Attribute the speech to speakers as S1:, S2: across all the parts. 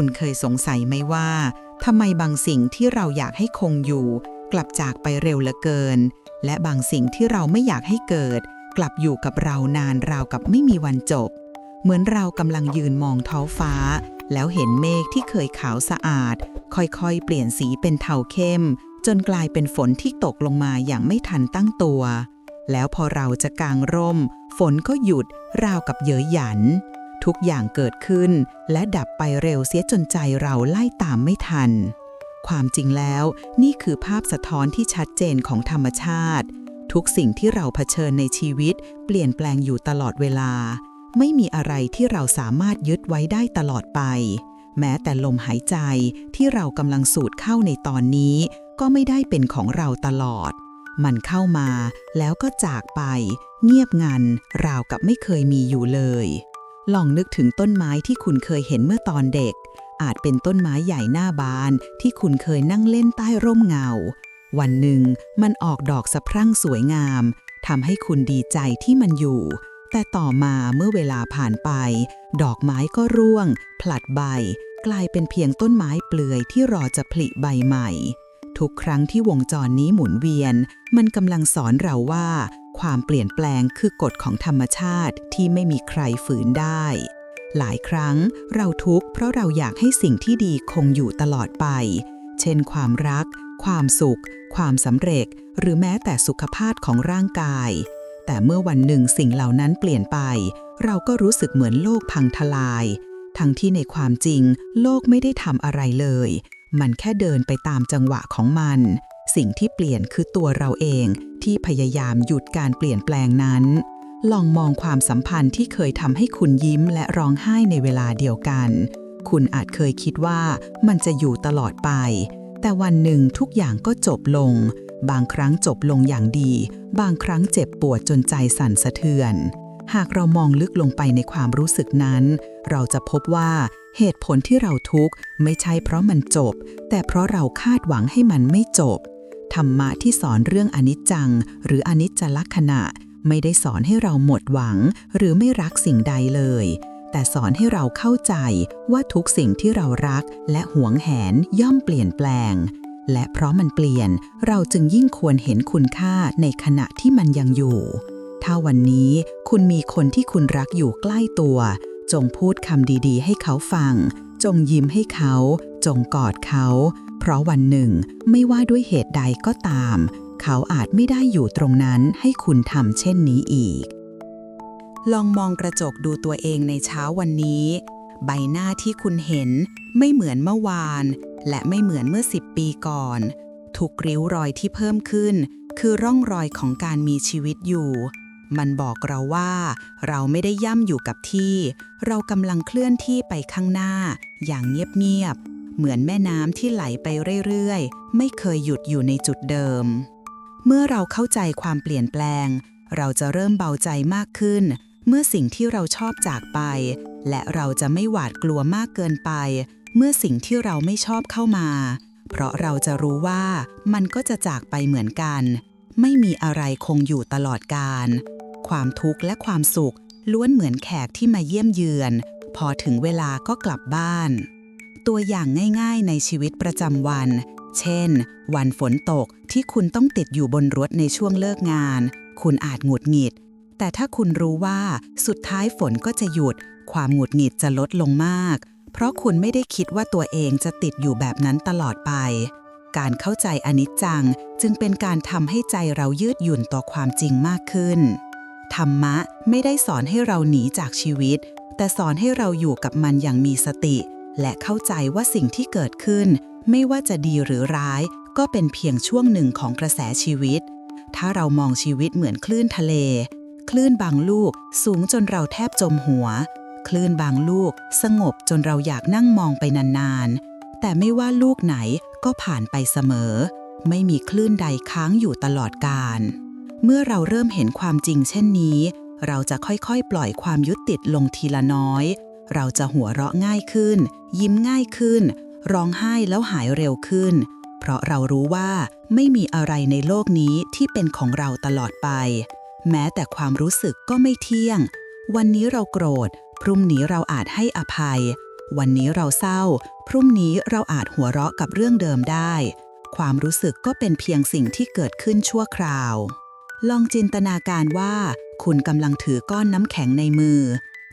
S1: คุณเคยสงสัยไหมว่าทำไมบางสิ่งที่เราอยากให้คงอยู่ กลับจากไปเร็วเหลือเกิน และบางสิ่งที่เราไม่อยากให้เกิด กลับอยู่กับเรานานราวกับไม่มีวันจบ เหมือนเรากำลังยืนมองท้องฟ้า แล้วเห็นเมฆที่เคยขาวสะอาด ค่อยๆ เปลี่ยนสีเป็นเทาเข้ม จนกลายเป็นฝนที่ตกลงมาอย่างไม่ทันตั้งตัว แล้วพอเราจะกางร่ม ฝนก็หยุดราวกับเย้ยหยัน ทุกอย่างเกิดขึ้น และดับไปเร็วเสียจนใจเราไล่ตามไม่ทัน ความจริงแล้วนี่คือภาพสะท้อนที่ชัดเจนของธรรมชาติ ทุกสิ่งที่เราเผชิญในชีวิต เปลี่ยนแปลงอยู่ตลอดเวลา ไม่มีอะไรที่เราสามารถยึดไว้ได้ตลอดไป แม้แต่ลมหายใจที่เรากำลังสูดเข้าในตอนนี้ ก็ไม่ได้เป็นของเราตลอดมันเข้ามาแล้วก็จากไป เงียบงันราวกับไม่เคยมีอยู่เลย ลองนึกถึงต้นไม้ที่คุณเคยเห็นเมื่อตอนเด็ก อาจเป็นต้นไม้ใหญ่หน้าบานที่คุณเคยนั่งเล่นใต้ร่มเงา วันหนึ่งมันออกดอกสะพรั่งสวยงามทำให้คุณดีใจที่มันอยู่ แต่ต่อมาเมื่อเวลาผ่านไป ดอกไม้ก็ร่วง ผลัดใบ กลายเป็นเพียงต้นไม้เปลือยที่รอจะผลิใบใหม่ ทุกครั้งที่วงจรนี้หมุนเวียน มันกำลังสอนเราว่า ความเปลี่ยนแปลงคือกฎของธรรมชาติที่ไม่มีใครฝืนได้ หลายครั้งเราทุกข์เพราะเราอยากให้สิ่งที่ดีคงอยู่ตลอดไป เช่น ความรัก ความสุข ความสำเร็จ หรือแม้แต่สุขภาพของร่างกาย แต่เมื่อวันหนึ่งสิ่งเหล่านั้นเปลี่ยนไป เราก็รู้สึกเหมือนโลกพังทลาย ทั้งที่ในความจริง โลกไม่ได้ทำอะไรเลย มันแค่เดินไปตามจังหวะของมัน สิ่งที่เปลี่ยนคือตัวเราเองที่พยายามหยุดการเปลี่ยนแปลงนั้น ลองมองความสัมพันธ์ที่เคยทำให้คุณยิ้มและร้องไห้ในเวลาเดียวกัน คุณอาจเคยคิดว่ามันจะอยู่ตลอดไป แต่วันหนึ่งทุกอย่างก็จบลง บางครั้งจบลงอย่างดี บางครั้งเจ็บปวดจนใจสั่นสะเทือน หากเรามองลึกลงไปในความรู้สึกนั้น เราจะพบว่าเหตุผลที่เราทุกข์ไม่ใช่เพราะมันจบ แต่เพราะเราคาดหวังให้มันไม่จบ ธรรมะที่สอนเรื่องอนิจจัง หรืออนิจจลักษณะ ไม่ได้สอนให้เราหมดหวัง หรือไม่รักสิ่งใดเลย แต่สอนให้เราเข้าใจว่าทุกสิ่งที่เรารักและหวงแหนย่อมเปลี่ยนแปลง และเพราะมันเปลี่ยน เราจึงยิ่งควรเห็นคุณค่าในขณะที่มันยังอยู่ ถ้าวันนี้คุณมีคนที่คุณรักอยู่ใกล้ตัว จงพูดคำดีๆ ให้เขาฟัง จงยิ้มให้เขา จงกอดเขา เพราะวันหนึ่งไม่ว่าด้วยเหตุใดก็ตาม เขาอาจไม่ได้อยู่ตรงนั้นให้คุณทำเช่นนี้อีก ลองมองกระจกดูตัวเองในเช้าวันนี้ ใบหน้าที่คุณเห็นไม่เหมือนเมื่อวาน และไม่เหมือนเมื่อสิบปีก่อน ทุกริ้วรอยที่เพิ่มขึ้น คือร่องรอยของการมีชีวิตอยู่ มันบอกเราว่า เราไม่ได้ย่ำอยู่กับที่ เรากำลังเคลื่อนที่ไปข้างหน้า อย่างเงียบๆ เหมือนแม่น้ำที่ไหลไปเรื่อยๆ ไม่เคยหยุดอยู่ในจุดเดิม เมื่อเราเข้าใจความเปลี่ยนแปลง เราจะเริ่มเบาใจมากขึ้น เมื่อสิ่งที่เราชอบจากไป และเราจะไม่หวาดกลัวมากเกินไป เมื่อสิ่งที่เราไม่ชอบเข้ามา เพราะเราจะรู้ว่ามันก็จะจากไปเหมือนกัน ไม่มีอะไรคงอยู่ตลอดกาลความทุกข์และความสุขล้วนเหมือนแขกที่มาเยี่ยมเยือน พอถึงเวลาก็กลับบ้าน ตัวอย่างง่ายๆ ในชีวิตประจำวัน เช่น วันฝนตกที่คุณต้องติดอยู่บนรถในช่วงเลิกงาน คุณอาจหงุดหงิด แต่ถ้าคุณรู้ว่าสุดท้ายฝนก็จะหยุด ความหงุดหงิดจะลดลงมาก เพราะคุณไม่ได้คิดว่าตัวเองจะติดอยู่แบบนั้นตลอดไป การเข้าใจอนิจจังจึงเป็นการทำให้ใจเรายืดหยุ่นต่อความจริงมากขึ้น ธรรมะไม่ได้สอนให้เราหนีจากชีวิต แต่สอนให้เราอยู่กับมันอย่างมีสติ และเข้าใจว่าสิ่งที่เกิดขึ้น ไม่ว่าจะดีหรือร้าย ก็เป็นเพียงช่วงหนึ่งของกระแสชีวิต ถ้าเรามองชีวิตเหมือนคลื่นทะเล คลื่นบางลูกสูงจนเราแทบจมหัว คลื่นบางลูกสงบจนเราอยากนั่งมองไปนานๆ แต่ไม่ว่าลูกไหนก็ผ่านไปเสมอ ไม่มีคลื่นใดค้างอยู่ตลอดกาลเมื่อเราเริ่มเห็นความจริงเช่นนี้ เราจะค่อยๆ ปล่อยความยึดติดลงทีละน้อย เราจะหัวเราะง่ายขึ้น ยิ้มง่ายขึ้น ร้องไห้แล้วหายเร็วขึ้น เพราะเรารู้ว่าไม่มีอะไรในโลกนี้ที่เป็นของเราตลอดไป แม้แต่ความรู้สึกก็ไม่เที่ยง วันนี้เราโกรธ พรุ่งนี้เราอาจให้อภัย วันนี้เราเศร้า พรุ่งนี้เราอาจหัวเราะกับเรื่องเดิมได้ ความรู้สึกก็เป็นเพียงสิ่งที่เกิดขึ้นชั่วคราว ลองจินตนาการว่า คุณกำลังถือก้อนน้ำแข็งในมือ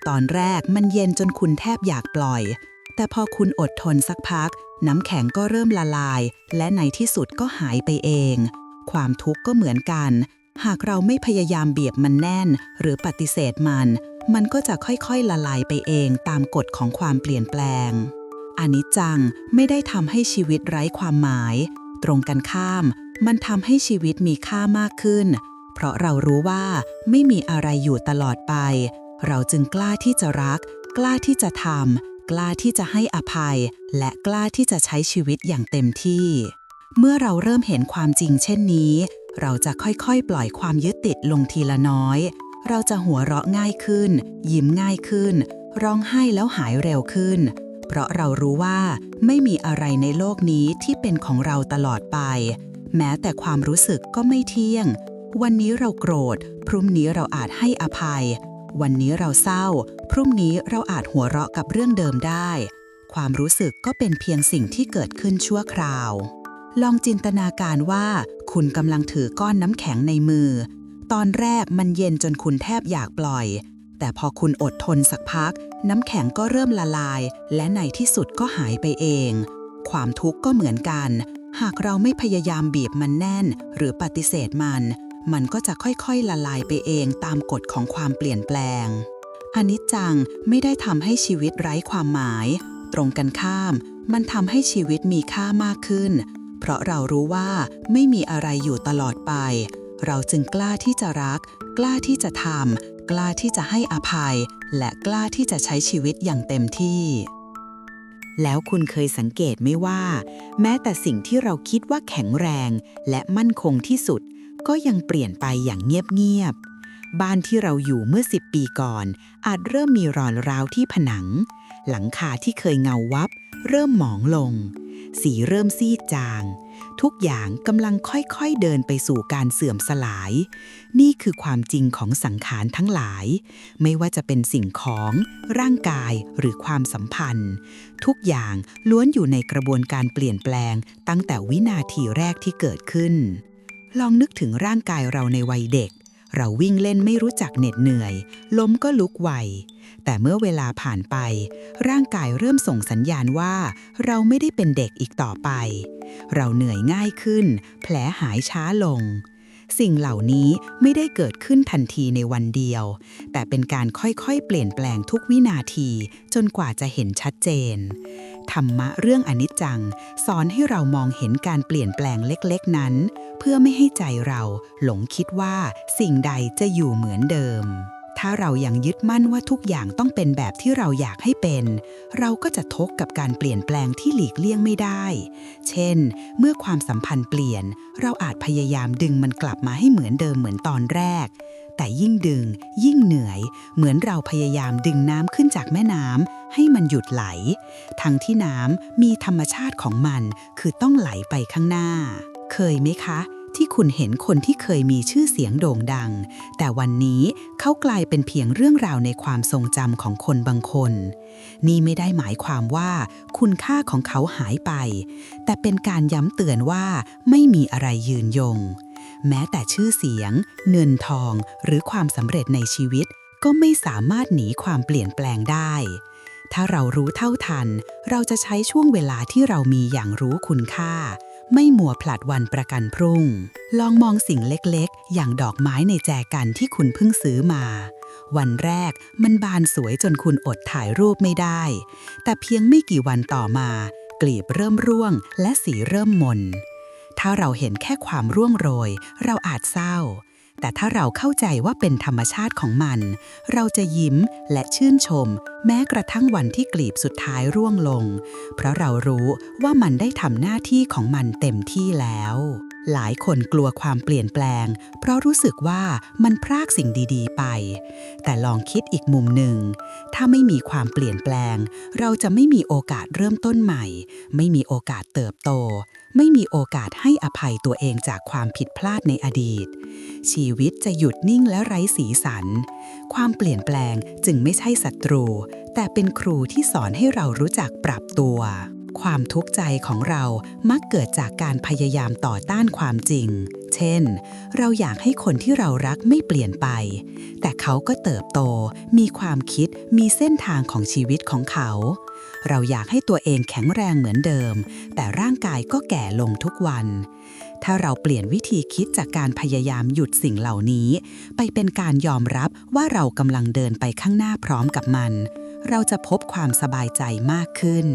S1: ตอนแรกมันเย็นจนคุณแทบอยากปล่อย แต่พอคุณอดทนสักพัก น้ำแข็งก็เริ่มละลาย และในที่สุดก็หายไปเอง ความทุกข์ก็เหมือนกัน หากเราไม่พยายามเบียบมันแน่น หรือปฏิเสธมัน มันก็จะค่อยๆละลายไปเองตามกฎของความเปลี่ยนแปลงอนิจจังไม่ได้ทำให้ชีวิตไร้ความหมาย ตรงกันข้าม มันทำให้ชีวิตมีค่ามากขึ้น เพราะเรารู้ว่าไม่มีอะไรอยู่ตลอดไป เราจึงกล้าที่จะรัก กล้าที่จะทำกล้าที่จะให้อภัย และกล้าที่จะใช้ชีวิตอย่างเต็มที่ เมื่อเราเริ่มเห็นความจริงเช่นนี้ เราจะค่อยๆ ปล่อยความยึดติดลงทีละน้อย เราจะหัวเราะง่ายขึ้น ยิ้มง่ายขึ้น ร้องไห้แล้วหายเร็วขึ้น เพราะเรารู้ว่าไม่มีอะไรในโลกนี้ที่เป็นของเราตลอดไป แม้แต่ความรู้สึกก็ไม่เที่ยง วันนี้เราโกรธ พรุ่งนี้เราอาจให้อภัย วันนี้เราเศร้า พรุ่งนี้เราอาจหัวเราะกับเรื่องเดิมได้ ความรู้สึกก็เป็นเพียงสิ่งที่เกิดขึ้นชั่วคราว ลองจินตนาการว่า คุณกำลังถือก้อนน้ำแข็งในมือ ตอนแรกมันเย็นจนคุณแทบอยากปล่อย แต่พอคุณอดทนสักพัก น้ำแข็งก็เริ่มละลาย และในที่สุดก็หายไปเอง ความทุกข์ก็เหมือนกัน หากเราไม่พยายามบีบมันแน่น หรือปฏิเสธมัน มันก็จะค่อยๆละลายไปเองตามกฎของความเปลี่ยนแปลง อนิจจังไม่ได้ทำให้ชีวิตไร้ความหมาย ตรงกันข้าม มันทำให้ชีวิตมีค่ามากขึ้น เพราะเรารู้ว่าไม่มีอะไรอยู่ตลอดไป เราจึงกล้าที่จะรัก กล้าที่จะทำกล้าที่จะให้อภัย และกล้าที่จะใช้ชีวิตอย่างเต็มที่แล้วคุณเคยสังเกตไหมว่า แม้แต่สิ่งที่เราคิดว่าแข็งแรง และมั่นคงที่สุด ก็ยังเปลี่ยนไปอย่างเงียบๆ บ้านที่เราอยู่เมื่อ10ปีก่อน อาจเริ่มมีรอยร้าวที่ผนัง หลังคาที่เคยเงาวับ เริ่มหมองลง สีเริ่มซีดจาง ทุกอย่างกำลังค่อยๆเดินไปสู่การเสื่อมสลาย นี่คือความจริงของสังขารทั้งหลาย ไม่ว่าจะเป็นสิ่งของ ร่างกายหรือความสัมพันธ์ ทุกอย่างล้วนอยู่ในกระบวนการเปลี่ยนแปลงตั้งแต่วินาทีแรกที่เกิดขึ้น ลองนึกถึงร่างกายเราในวัยเด็ก เราวิ่งเล่นไม่รู้จักเหน็ดเหนื่อย ล้มก็ลุกไว แต่เมื่อเวลาผ่านไป ร่างกายเริ่มส่งสัญญาณว่า เราไม่ได้เป็นเด็กอีกต่อไป เราเหนื่อยง่ายขึ้น แผลหายช้าลง สิ่งเหล่านี้ไม่ได้เกิดขึ้นทันทีในวันเดียว แต่เป็นการค่อยๆ เปลี่ยนแปลงทุกวินาทีจนกว่าจะเห็นชัดเจน ธรรมะเรื่องอนิจจัง สอนให้เรามองเห็นการเปลี่ยนแปลงเล็กๆนั้น เพื่อไม่ให้ใจเราหลงคิดว่าสิ่งใดจะอยู่เหมือนเดิม ถ้าเรายังยึดมั่นว่าทุกอย่างต้องเป็นแบบที่เราอยากให้เป็น เราก็จะทกกับการเปลี่ยนแปลงที่หลีกเลี่ยงไม่ได้ เช่น เมื่อความสัมพันธ์เปลี่ยน เราอาจพยายามดึงมันกลับมาให้เหมือนเดิมเหมือนตอนแรกแต่ยิ่งดึง ยิ่งเหนื่อย เหมือนเราพยายามดึงน้ำขึ้นจากแม่น้ำ ให้มันหยุดไหล ทั้งที่น้ำมีธรรมชาติของมันคือต้องไหลไปข้างหน้า เคยไหมคะ ที่คุณเห็นคนที่เคยมีชื่อเสียงโด่งดัง แต่วันนี้เขากลายเป็นเพียงเรื่องราวในความทรงจำของคนบางคน นี่ไม่ได้หมายความว่า คุณค่าของเขาหายไป แต่เป็นการย้ำเตือนว่าไม่มีอะไรยืนยง แม้แต่ชื่อเสียง เงินทอง หรือความสำเร็จในชีวิตก็ไม่สามารถหนีความเปลี่ยนแปลงได้ ถ้าเรารู้เท่าทัน เราจะใช้ช่วงเวลาที่เรามีอย่างรู้คุณค่า ไม่มัวผลัดวันประกันพรุ่ง ลองมองสิ่งเล็กๆ อย่างดอกไม้ในแจกันที่คุณเพิ่งซื้อมา วันแรกมันบานสวยจนคุณอดถ่ายรูปไม่ได้ แต่เพียงไม่กี่วันต่อมา กลีบเริ่มร่วงและสีเริ่มมน ถ้าเราเห็นแค่ความร่วงโรย เราอาจเศร้า แต่ถ้าเราเข้าใจว่าเป็นธรรมชาติของมัน เราจะยิ้มและชื่นชม แม้กระทั่งวันที่กลีบสุดท้ายร่วงลง เพราะเรารู้ว่ามันได้ทำหน้าที่ของมันเต็มที่แล้ว หลายคนกลัวความเปลี่ยนแปลง เพราะรู้สึกว่ามันพรากสิ่งดี ๆ ไป แต่ลองคิดอีกมุมหนึ่ง ถ้าไม่มีความเปลี่ยนแปลง เราจะไม่มีโอกาสเริ่มต้นใหม่ ไม่มีโอกาสเติบโต ไม่มีโอกาสให้อภัยตัวเองจากความผิดพลาดในอดีต ชีวิตจะหยุดนิ่งและไร้สีสัน ความเปลี่ยนแปลงจึงไม่ใช่ศัตรู แต่เป็นครูที่สอนให้เรารู้จักปรับตัว ความทุกข์ใจของเรามักเกิดจากการพยายามต่อต้านความจริง เช่น เราอยากให้คนที่เรารักไม่เปลี่ยนไป แต่เขาก็เติบโต มีความคิด มีเส้นทางของชีวิตของเขา เราอยากให้ตัวเองแข็งแรงเหมือนเดิม แต่ร่างกายก็แก่ลงทุกวัน ถ้าเราเปลี่ยนวิธีคิดจากการพยายามหยุดสิ่งเหล่านี้ ไปเป็นการยอมรับว่าเรากำลังเดินไปข้างหน้าพร้อมกับมัน เราจะพบความสบายใจมากขึ้น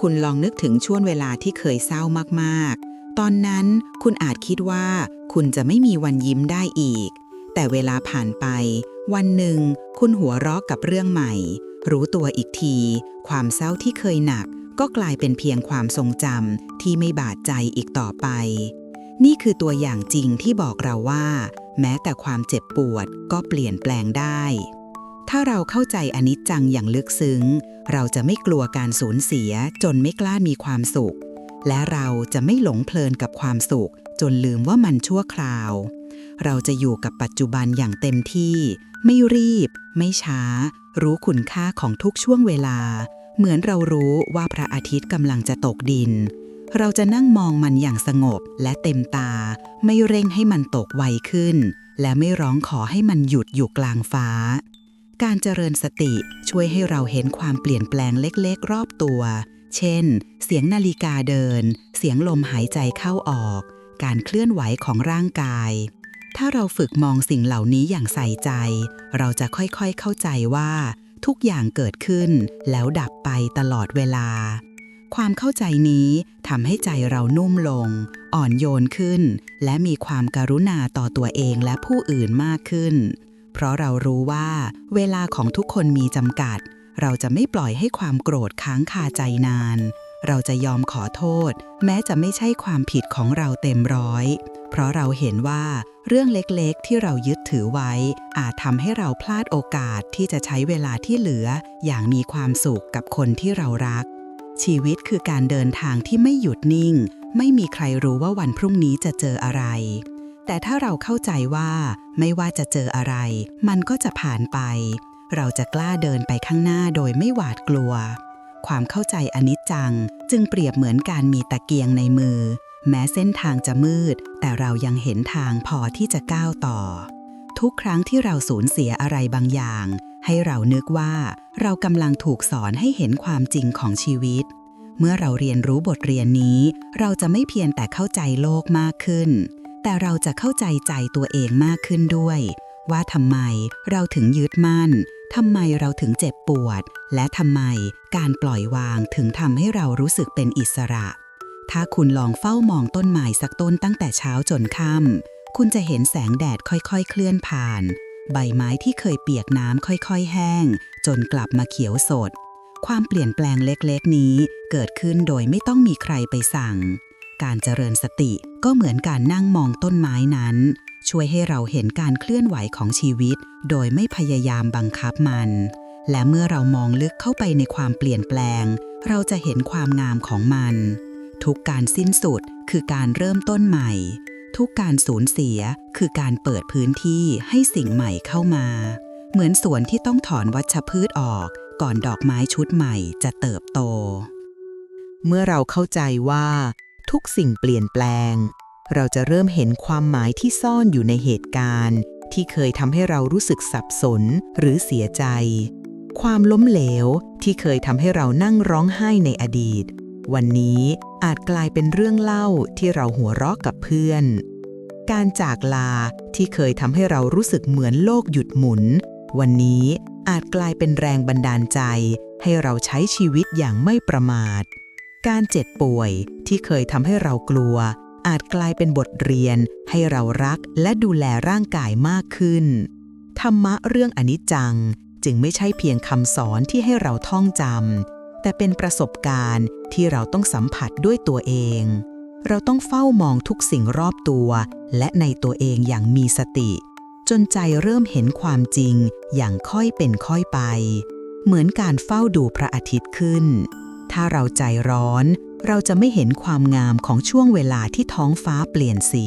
S1: คุณลองนึกถึงช่วงเวลาที่เคยเศร้ามากๆ ตอนนั้นคุณอาจคิดว่า คุณจะไม่มีวันยิ้มได้อีก แต่เวลาผ่านไป วันหนึ่ง คุณหัวเราะกับเรื่องใหม่ รู้ตัวอีกที ความเศร้าที่เคยหนัก ก็กลายเป็นเพียงความทรงจำที่ไม่บาดใจอีกต่อไป นี่คือตัวอย่างจริงที่บอกเราว่า แม้แต่ความเจ็บปวดก็เปลี่ยนแปลงได้ ถ้าเราเข้าใจอนิจจังอย่างลึกซึ้ง เราจะไม่กลัวการสูญเสียจนไม่กล้ามีความสุข และเราจะไม่หลงเพลินกับความสุข จนลืมว่ามันชั่วคราว เราจะอยู่กับปัจจุบันอย่างเต็มที่ ไม่รีบ ไม่ช้า รู้คุณค่าของทุกช่วงเวลา เหมือนเรารู้ว่าพระอาทิตย์กำลังจะตกดิน เราจะนั่งมองมันอย่างสงบและเต็มตา ไม่เร่งให้มันตกไวขึ้น และไม่ร้องขอให้มันหยุดอยู่กลางฟ้า การเจริญสติช่วยให้เราเห็นความเปลี่ยนแปลงเล็กๆ รอบตัว เช่น เสียงนาฬิกาเดิน เสียงลมหายใจเข้าออก การเคลื่อนไหวของร่างกาย ถ้าเราฝึกมองสิ่งเหล่านี้อย่างใส่ใจ เราจะค่อยๆเข้าใจว่า ทุกอย่างเกิดขึ้นแล้วดับไปตลอดเวลา ความเข้าใจนี้ทำให้ใจเรานุ่มลง อ่อนโยนขึ้น และมีความการุณาต่อตัวเองและผู้อื่นมากขึ้น เพราะเรารู้ว่า เวลาของทุกคนมีจำกัด เราจะไม่ปล่อยให้ความโกรธค้างคาใจนาน เราจะยอมขอโทษ แม้จะไม่ใช่ความผิดของเราเต็มร้อย เพราะเราเห็นว่าเรื่องเล็กๆ ที่เรายึดถือไว้ อาจทำให้เราพลาดโอกาสที่จะใช้เวลาที่เหลือ อย่างมีความสุขกับคนที่เรารัก ชีวิตคือการเดินทางที่ไม่หยุดนิ่ง ไม่มีใครรู้ว่าวันพรุ่งนี้จะเจออะไร แต่ถ้าเราเข้าใจว่าไม่ว่าจะเจออะไร มันก็จะผ่านไป เราจะกล้าเดินไปข้างหน้าโดยไม่หวาดกลัว ความเข้าใจอนิจจัง จึงเปรียบเหมือนการมีตะเกียงในมือ แม้เส้นทางจะมืด แต่เรายังเห็นทางพอที่จะก้าวต่อ ทุกครั้งที่เราสูญเสียอะไรบางอย่าง ให้เรานึกว่าเรากำลังถูกสอนให้เห็นความจริงของชีวิต เมื่อเราเรียนรู้บทเรียนนี้ เราจะไม่เพียงแต่เข้าใจโลกมากขึ้น แต่เราจะเข้าใจใจตัวเองมากขึ้นด้วย ว่าทำไมเราถึงยึดมั่น ทำไมเราถึงเจ็บปวด และทำไมการปล่อยวางถึงทำให้เรารู้สึกเป็นอิสระ ถ้าคุณลองเฝ้ามองต้นไม้สักต้นตั้งแต่เช้าจนค่ำคุณจะเห็นแสงแดดค่อยๆ เคลื่อนผ่าน ใบไม้ที่เคยเปียกน้ำค่อยๆ แห้ง จนกลับมาเขียวสด ความเปลี่ยนแปลงเล็กๆ นี้เกิดขึ้นโดยไม่ต้องมีใครไปสั่ง การเจริญสติก็เหมือนการนั่งมองต้นไม้นั้น ช่วยให้เราเห็นการเคลื่อนไหวของชีวิต โดยไม่พยายามบังคับมัน และเมื่อเรามองลึกเข้าไปในความเปลี่ยนแปลง เราจะเห็นความงามของมัน ทุกการสิ้นสุดคือการเริ่มต้นใหม่ ทุกการสูญเสียคือการเปิดพื้นที่ให้สิ่งใหม่เข้ามา เหมือนสวนที่ต้องถอนวัชพืชออก ก่อนดอกไม้ชุดใหม่จะเติบโต เมื่อเราเข้าใจว่า ทุกสิ่งเปลี่ยนแปลง เราจะเริ่มเห็นความหมายที่ซ่อนอยู่ในเหตุการณ์ ที่เคยทำให้เรารู้สึกสับสนหรือเสียใจ ความล้มเหลวที่เคยทำให้เรานั่งร้องไห้ในอดีต วันนี้อาจกลายเป็นเรื่องเล่าที่เราหัวเราะกับเพื่อน การจากลาที่เคยทำให้เรารู้สึกเหมือนโลกหยุดหมุน วันนี้อาจกลายเป็นแรงบันดาลใจ ให้เราใช้ชีวิตอย่างไม่ประมาท การเจ็บป่วยที่เคยทำให้เรากลัว อาจกลายเป็นบทเรียนให้เรารักและดูแลร่างกายมากขึ้น ธรรมะเรื่องอนิจจังจึงไม่ใช่เพียงคำสอนที่ให้เราท่องจำแต่เป็นประสบการณ์ที่เราต้องสัมผัสด้วยตัวเอง เราต้องเฝ้ามองทุกสิ่งรอบตัว และในตัวเองอย่างมีสติ จนใจเริ่มเห็นความจริงอย่างค่อยเป็นค่อยไป เหมือนการเฝ้าดูพระอาทิตย์ขึ้น ถ้าเราใจร้อน เราจะไม่เห็นความงามของช่วงเวลาที่ท้องฟ้าเปลี่ยนสี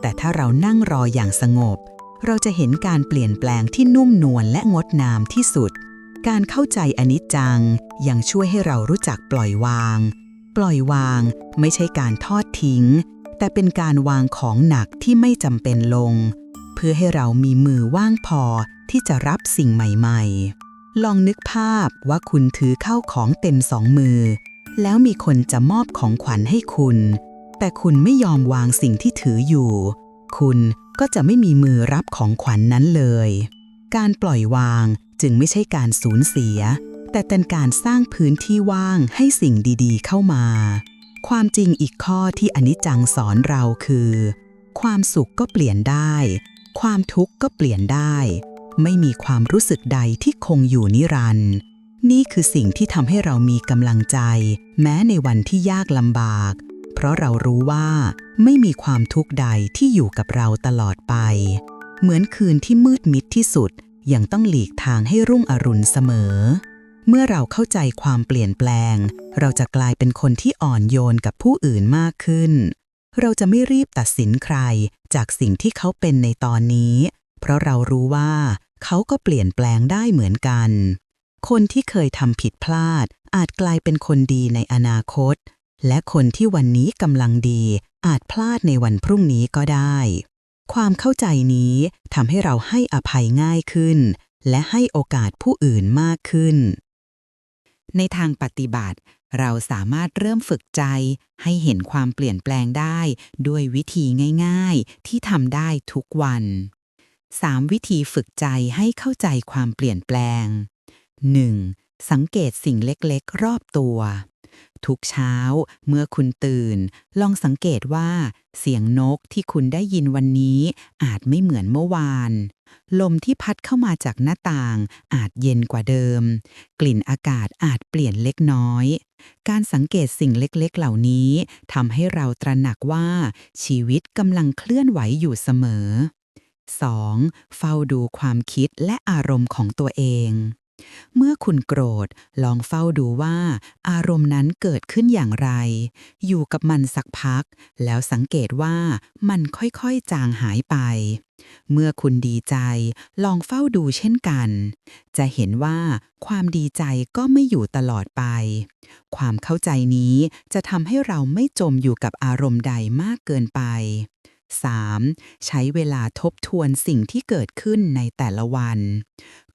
S1: แต่ถ้าเรานั่งรออย่างสงบ เราจะเห็นการเปลี่ยนแปลงที่นุ่มนวลและงดงามที่สุด การเข้าใจอนิจจัง ยังช่วยให้เรารู้จักปล่อยวาง ปล่อยวางไม่ใช่การทอดทิ้ง แต่เป็นการวางของหนักที่ไม่จำเป็นลง เพื่อให้เรามีมือว่างพอที่จะรับสิ่งใหม่ ๆ ลองนึกภาพว่าคุณถือเข้าของเต็มสองมือ แล้วมีคนจะมอบของขวัญให้คุณ แต่คุณไม่ยอมวางสิ่งที่ถืออยู่ คุณก็จะไม่มีมือรับของขวัญนนั้นเลย การปล่อยวางจึงไม่ใช่การสูญเสีย แต่เป็นการสร้างพื้นที่ว่างให้สิ่งดีๆ เข้ามา ความจริงอีกข้อที่อนิจจังสอนเราคือ ความสุขก็เปลี่ยนได้ ความทุกข์ก็เปลี่ยนได้ ไม่มีความรู้สึกใดที่คงอยู่นิรันดร์นี่คือสิ่งที่ทำให้เรามีกำลังใจ แม้ในวันที่ยากลำบาก เพราะเรารู้ว่าไม่มีความทุกข์ใดที่อยู่กับเราตลอดไป เหมือนคืนที่มืดมิดที่สุดยังต้องหลีกทางให้รุ่งอรุณเสมอ เมื่อเราเข้าใจความเปลี่ยนแปลง เราจะกลายเป็นคนที่อ่อนโยนกับผู้อื่นมากขึ้น เราจะไม่รีบตัดสินใครจากสิ่งที่เขาเป็นในตอนนี้ เพราะเรารู้ว่าเขาก็เปลี่ยนแปลงได้เหมือนกัน คนที่เคยทำผิดพลาด อาจกลายเป็นคนดีในอนาคต และคนที่วันนี้กำลังดี อาจพลาดในวันพรุ่งนี้ก็ได้ ความเข้าใจนี้ทำให้เราให้อภัยง่ายขึ้น และให้โอกาสผู้อื่นมากขึ้น ในทางปฏิบัติ เราสามารถเริ่มฝึกใจให้เห็นความเปลี่ยนแปลงได้ ด้วยวิธีง่าย ๆ ที่ทำได้ทุกวัน 3 วิธีฝึกใจให้เข้าใจความเปลี่ยนแปลง 1. สังเกตสิ่งเล็กๆ รอบตัว ทุกเช้าเมื่อคุณตื่น ลองสังเกตว่า เสียงนกที่คุณได้ยินวันนี้ อาจไม่เหมือนเมื่อวาน ลมที่พัดเข้ามาจากหน้าต่าง อาจเย็นกว่าเดิม กลิ่นอากาศอาจเปลี่ยนเล็กน้อย การสังเกตสิ่งเล็กๆ เหล่านี้ทำให้เราตระหนักว่า ชีวิตกำลังเคลื่อนไหวอยู่เสมอ 2. เฝ้าดูความคิดและอารมณ์ของตัวเอง เมื่อคุณโกรธ ลองเฝ้าดูว่า อารมณ์นั้นเกิดขึ้นอย่างไร อยู่กับมันสักพัก แล้วสังเกตว่ามันค่อยๆจางหายไป เมื่อคุณดีใจ ลองเฝ้าดูเช่นกัน จะเห็นว่าความดีใจก็ไม่อยู่ตลอดไป ความเข้าใจนี้จะทำให้เราไม่จมอยู่กับอารมณ์ใดมากเกินไป 3. ใช้เวลาทบทวนสิ่งที่เกิดขึ้นในแต่ละวัน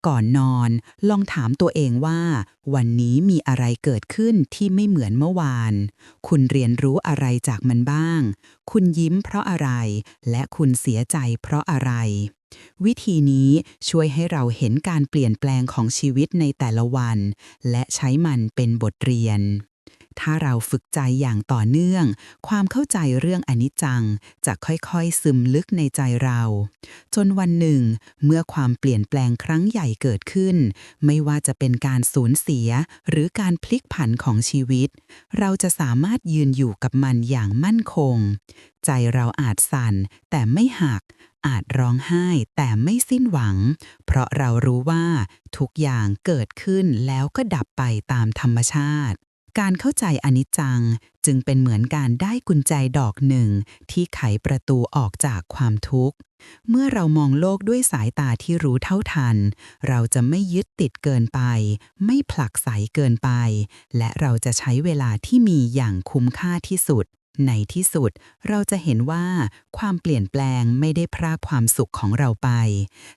S1: ก่อนนอน ลองถามตัวเองว่า วันนี้มีอะไรเกิดขึ้นที่ไม่เหมือนเมื่อวาน คุณเรียนรู้อะไรจากมันบ้าง คุณยิ้มเพราะอะไร และคุณเสียใจเพราะอะไร วิธีนี้ช่วยให้เราเห็นการเปลี่ยนแปลงของชีวิตในแต่ละวัน และใช้มันเป็นบทเรียน ถ้าเราฝึกใจอย่างต่อเนื่อง ความเข้าใจเรื่องอนิจจัง จะค่อยๆ ซึมลึกในใจเรา จนวันหนึ่ง เมื่อความเปลี่ยนแปลงครั้งใหญ่เกิดขึ้น ไม่ว่าจะเป็นการสูญเสียหรือการพลิกผันของชีวิต เราจะสามารถยืนอยู่กับมันอย่างมั่นคง ใจเราอาจสั่นแต่ไม่หักอาจร้องไห้แต่ไม่สิ้นหวัง เพราะเรารู้ว่าทุกอย่างเกิดขึ้นแล้วก็ดับไปตามธรรมชาติ การเข้าใจอนิจจังจึงเป็นเหมือนการได้กุญแจดอกหนึ่ง ที่ไขประตูออกจากความทุกข์ เมื่อเรามองโลกด้วยสายตาที่รู้เท่าทัน เราจะไม่ยึดติดเกินไป ไม่ผลักไสเกินไป และเราจะใช้เวลาที่มีอย่างคุ้มค่าที่สุด ในที่สุดเราจะเห็นว่าความเปลี่ยนแปลงไม่ได้พรากความสุขของเราไป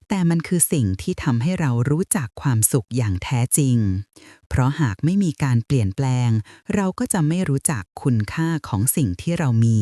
S1: แต่มันคือสิ่งที่ทำให้เรารู้จักความสุขอย่างแท้จริง เพราะหากไม่มีการเปลี่ยนแปลง เราก็จะไม่รู้จักคุณค่าของสิ่งที่เรามี